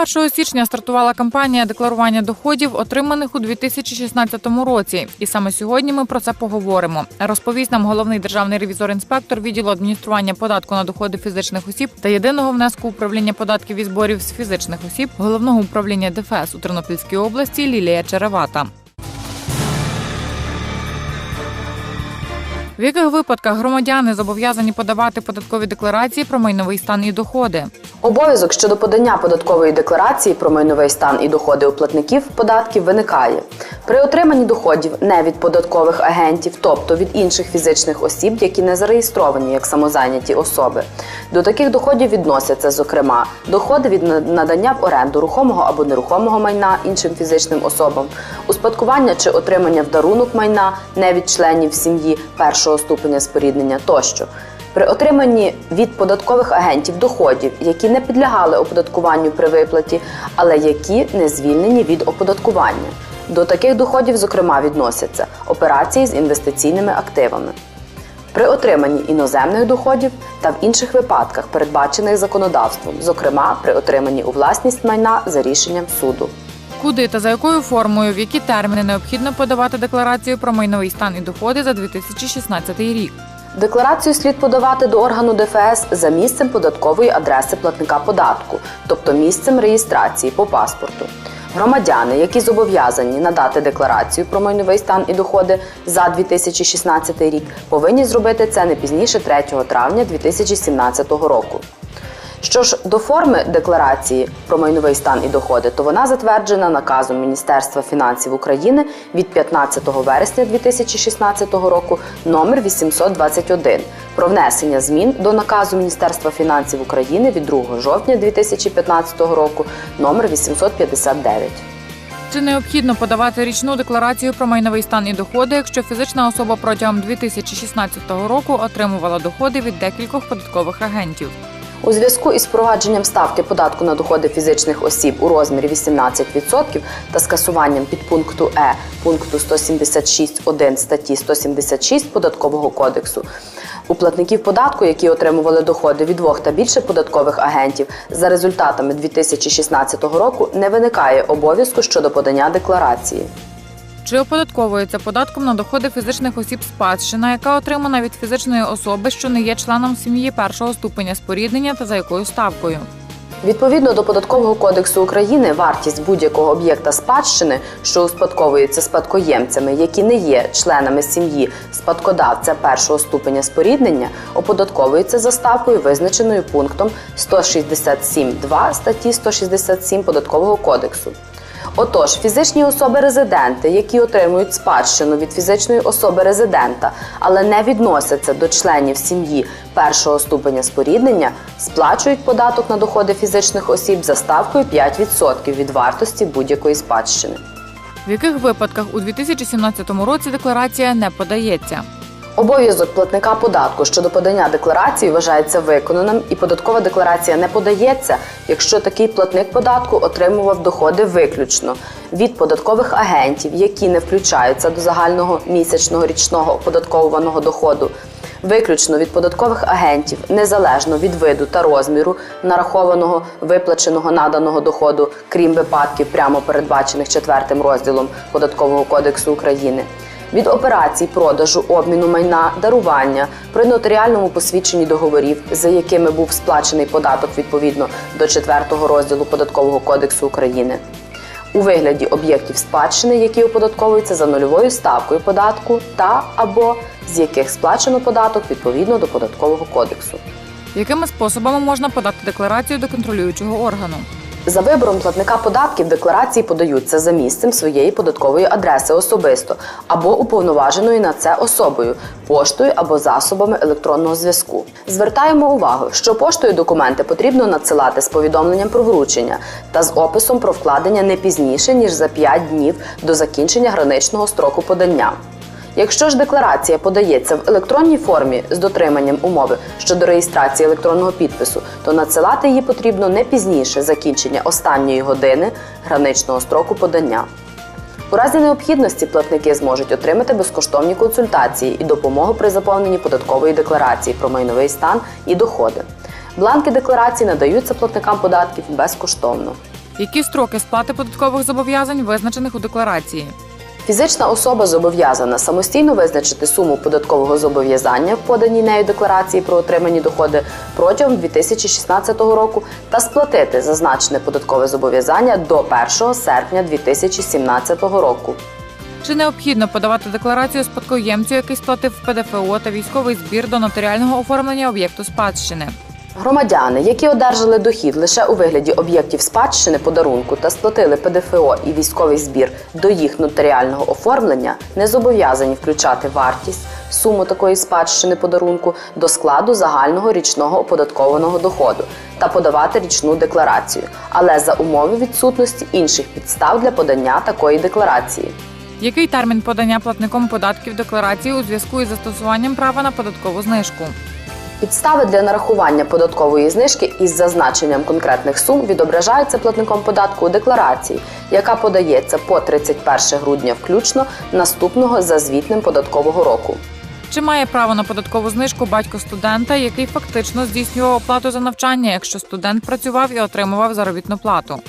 1 січня стартувала кампанія декларування доходів, отриманих у 2016 році. І саме сьогодні ми про це поговоримо. Розповість нам головний державний ревізор-інспектор відділу адміністрування податку на доходи фізичних осіб та єдиного внеску управління податків і зборів з фізичних осіб головного управління ДФС у Тернопільській області Лілія Черевата. В яких випадках громадяни зобов'язані подавати податкові декларації про майновий стан і доходи? Обов'язок щодо подання податкової декларації про майновий стан і доходи у платників податків виникає при отриманні доходів не від податкових агентів, тобто від інших фізичних осіб, які не зареєстровані як самозайняті особи. До таких доходів відносяться, зокрема, доходи від надання в оренду рухомого або нерухомого майна іншим фізичним особам, успадкування чи отримання в дарунок майна не від членів сім'ї першого ступеня споріднення тощо. При отриманні від податкових агентів доходів, які не підлягали оподаткуванню при виплаті, але які не звільнені від оподаткування. До таких доходів, зокрема, відносяться операції з інвестиційними активами. При отриманні іноземних доходів та в інших випадках, передбачених законодавством, зокрема при отриманні у власність майна за рішенням суду. Куди та за якою формою, в які терміни необхідно подавати декларацію про майновий стан і доходи за 2016 рік? Декларацію слід подавати до органу ДФС за місцем податкової адреси платника податку, тобто місцем реєстрації по паспорту. Громадяни, які зобов'язані надати декларацію про майновий стан і доходи за 2016 рік, повинні зробити це не пізніше 3 травня 2017 року. Що ж до форми декларації про майновий стан і доходи, то вона затверджена наказом Міністерства фінансів України від 15 вересня 2016 року номер 821 про внесення змін до наказу Міністерства фінансів України від 2 жовтня 2015 року номер 859. Чи необхідно подавати річну декларацію про майновий стан і доходи, якщо фізична особа протягом 2016 року отримувала доходи від декількох податкових агентів? У зв'язку із впровадженням ставки податку на доходи фізичних осіб у розмірі 18% та скасуванням підпункту Е пункту 176.1 статті 176 податкового кодексу. У платників податку, які отримували доходи від двох та більше податкових агентів, за результатами 2016 року не виникає обов'язку щодо подання декларації. Чи оподатковується податком на доходи фізичних осіб спадщина, яка отримана від фізичної особи, що не є членом сім'ї першого ступеня споріднення та за якою ставкою? Відповідно до податкового кодексу України, вартість будь-якого об'єкта спадщини, що успадковується спадкоємцями, які не є членами сім'ї спадкодавця першого ступеня споріднення, оподатковується за ставкою, визначеною пунктом 167.2 статті 167 податкового кодексу. Отож, фізичні особи-резиденти, які отримують спадщину від фізичної особи резидента, але не відносяться до членів сім'ї першого ступеня споріднення, сплачують податок на доходи фізичних осіб за ставкою 5% від вартості будь-якої спадщини. В яких випадках у 2017 році декларація не подається? Обов'язок платника податку щодо подання декларації вважається виконаним, і податкова декларація не подається, якщо такий платник податку отримував доходи виключно від податкових агентів, які не включаються до загального місячного річного оподатковуваного доходу. Виключно від податкових агентів, незалежно від виду та розміру нарахованого виплаченого наданого доходу, крім випадків, прямо передбачених четвертим розділом податкового кодексу України від операцій продажу, обміну майна, дарування при нотаріальному посвідченні договорів, за якими був сплачений податок відповідно до 4 розділу податкового кодексу України. У вигляді об'єктів спадщини, які оподатковуються за нульовою ставкою податку, та або з яких сплачено податок відповідно до податкового кодексу. Якими способами можна подати декларацію до контролюючого органу? За вибором платника податків декларації подаються за місцем своєї податкової адреси особисто або уповноваженою на це особою, поштою або засобами електронного зв'язку. Звертаємо увагу, що поштою документи потрібно надсилати з повідомленням про вручення та з описом про вкладення не пізніше ніж за 5 днів до закінчення граничного строку подання. Якщо ж декларація подається в електронній формі з дотриманням умови щодо реєстрації електронного підпису, то надсилати її потрібно не пізніше закінчення останньої години граничного строку подання. У разі необхідності платники зможуть отримати безкоштовні консультації і допомогу при заповненні податкової декларації про майновий стан і доходи. Бланки декларації надаються платникам податків безкоштовно. Які строки сплати податкових зобов'язань визначених у декларації? Фізична особа зобов'язана самостійно визначити суму податкового зобов'язання в поданій нею декларації про отримані доходи протягом 2016 року та сплатити зазначене податкове зобов'язання до 1 серпня 2017 року. Чи необхідно подавати декларацію спадкоємцю, який сплатив ПДФО та військовий збір до нотаріального оформлення об'єкту спадщини? Громадяни, які одержали дохід лише у вигляді об'єктів спадщини подарунку та сплатили ПДФО і військовий збір до їх нотаріального оформлення, не зобов'язані включати вартість, суму такої спадщини подарунку до складу загального річного оподаткованого доходу та подавати річну декларацію, але за умови відсутності інших підстав для подання такої декларації. Який термін подання платником податків декларації у зв'язку із застосуванням права на податкову знижку? Підстави для нарахування податкової знижки із зазначенням конкретних сум відображаються платником податку у декларації, яка подається по 31 грудня включно наступного за звітним податкового року. Чи має право на податкову знижку батько студента, який фактично здійснював оплату за навчання, якщо студент працював і отримував заробітну плату?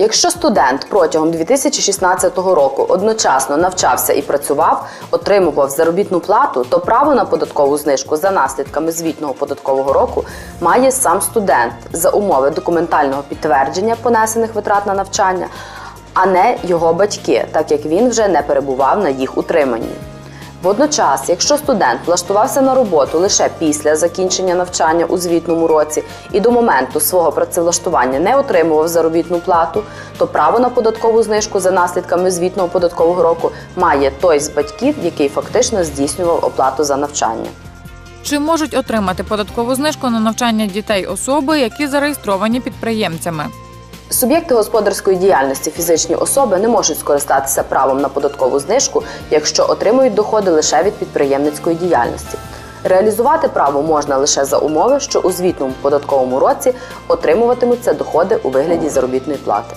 Якщо студент протягом 2016 року одночасно навчався і працював, отримував заробітну плату, то право на податкову знижку за наслідками звітного податкового року має сам студент за умови документального підтвердження понесених витрат на навчання, а не його батьки, так як він вже не перебував на їх утриманні. Водночас, якщо студент влаштувався на роботу лише після закінчення навчання у звітному році і до моменту свого працевлаштування не отримував заробітну плату, то право на податкову знижку за наслідками звітного податкового року має той з батьків, який фактично здійснював оплату за навчання. Чи можуть отримати податкову знижку на навчання дітей особи, які зареєстровані підприємцями? Суб'єкти господарської діяльності фізичні особи не можуть скористатися правом на податкову знижку, якщо отримують доходи лише від підприємницької діяльності. Реалізувати право можна лише за умови, що у звітному податковому році отримуватимуться доходи у вигляді заробітної плати.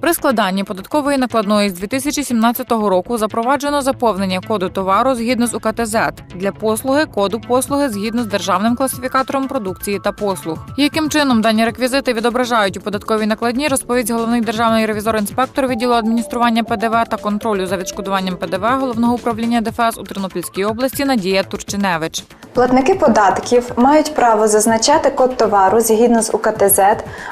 При складанні податкової накладної з 2017 року запроваджено заповнення коду товару згідно з УКТЗ для послуги коду послуги згідно з державним класифікатором продукції та послуг. Яким чином дані реквізити відображають у податковій накладні, розповість головний державний ревізор-інспектор відділу адміністрування ПДВ та контролю за відшкодуванням ПДВ головного управління ДФС у Тернопільській області Надія Турчиневич. Платники податків мають право зазначати код товару згідно з УКТЗ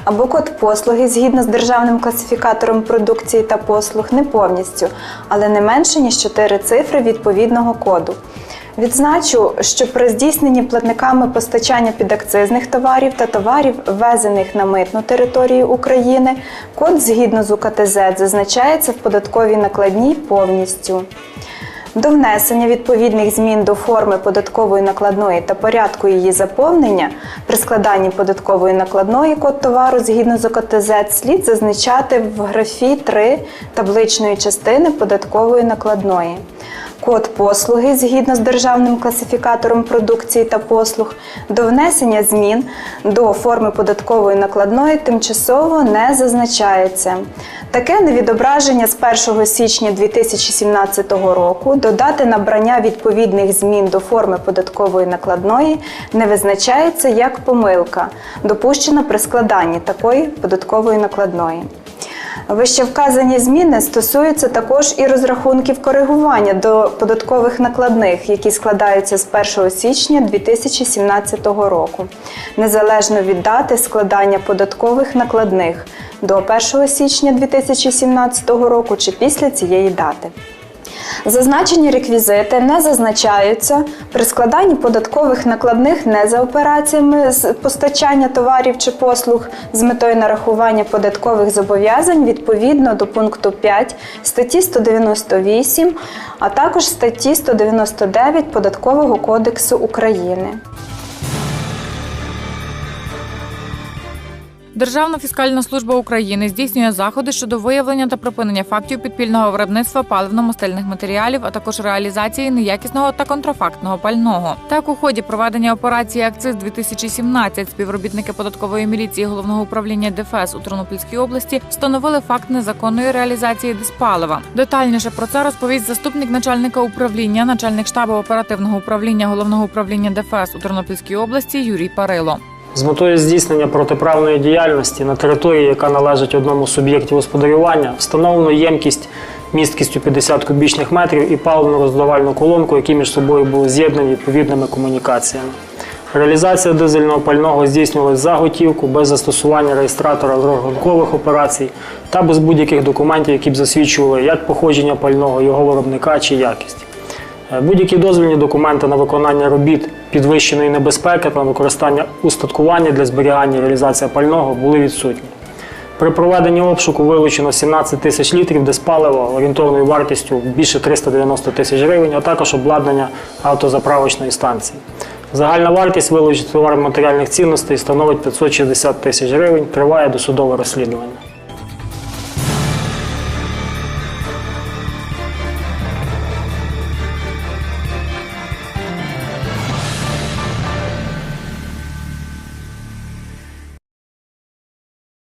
або код послуги згідно з державним класифікатором продукції та послуг не повністю, але не менше ніж чотири цифри відповідного коду. Відзначу, що при здійсненні платниками постачання підакцизних товарів та товарів, ввезених на митну територію України, код згідно з УКТЗ зазначається в податковій накладній повністю. До внесення відповідних змін до форми податкової накладної та порядку її заповнення при складанні податкової накладної код товару згідно з ОКТЗ слід зазначати в графі 3 табличної частини податкової накладної. Код послуги згідно з державним класифікатором продукції та послуг до внесення змін до форми податкової накладної тимчасово не зазначається. Таке невідображення з 1 січня 2017 року до дати набрання відповідних змін до форми податкової накладної не визначається як помилка, допущена при складанні такої податкової накладної. Вище вказані зміни стосуються також і розрахунків коригування до податкових накладних, які складаються з 1 січня 2017 року, незалежно від дати складання податкових накладних до 1 січня 2017 року чи після цієї дати. Зазначені реквізити не зазначаються при складанні податкових накладних не за операціями з постачання товарів чи послуг з метою нарахування податкових зобов'язань відповідно до пункту 5 статті 198, а також статті 199 Податкового кодексу України. Державна фіскальна служба України здійснює заходи щодо виявлення та припинення фактів підпільного виробництва паливно-мастильних матеріалів, а також реалізації неякісного та контрафактного пального. Так, у ході проведення операції Акциз 2017 співробітники податкової міліції головного управління ДФС у Тернопільській області встановили факт незаконної реалізації диспалива. Детальніше про це розповість заступник начальника управління, начальник штабу оперативного управління головного управління ДФС у Тернопільській області Юрій Парило. З метою здійснення протиправної діяльності на території, яка належить одному з суб'єктів господарювання, встановлено ємкість місткістю 50 кубічних метрів і паливну роздавальну колонку, які між собою були з'єднані відповідними комунікаціями. Реалізація дизельного пального здійснювалась за готівку, без застосування реєстратора розрахункових операцій та без будь-яких документів, які б засвідчували як походження пального, його виробника чи якість. Е, Будь-які дозвільні документи на виконання робіт підвищеної небезпеки та використання устаткування для зберігання і реалізації пального були відсутні. При проведенні обшуку вилучено 17 тисяч літрів диспалива орієнтовною вартістю більше 390 тисяч гривень, а також обладнання автозаправочної станції. Загальна вартість вилучених товарно-матеріальних цінностей становить 560 тисяч гривень. Триває досудове розслідування.